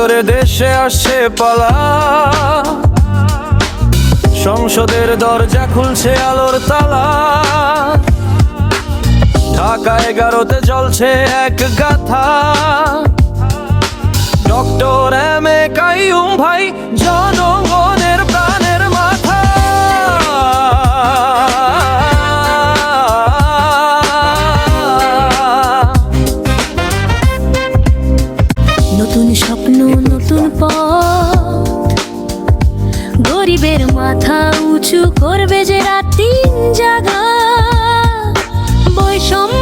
ভেতরে দেশে আসছে পালা। সংসদের দরজা খুলছে আলোর তালা। ঢাকা এগারোতে চলছে এক গাথা। ডক্টর এম এ কাইয়ুম ভাই, জনগণের প্রাণের মাথা। নতুন স্বপ্ন নতুন পথ। গরিবের মাথা উঁচু করবে যে রাতিন জাগা। বৈষম্য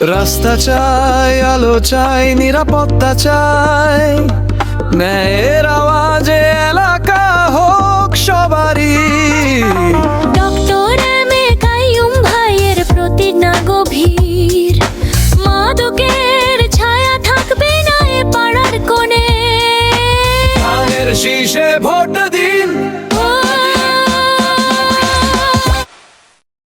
রাস্তা চাই আলো চাই নিরাপত্তা চাই। ন্যায়ের আওয়াজে এলাকা হোক সবারই। ডক্টর এম এ গভীর। ছায়া থাকবে শীষে ভোট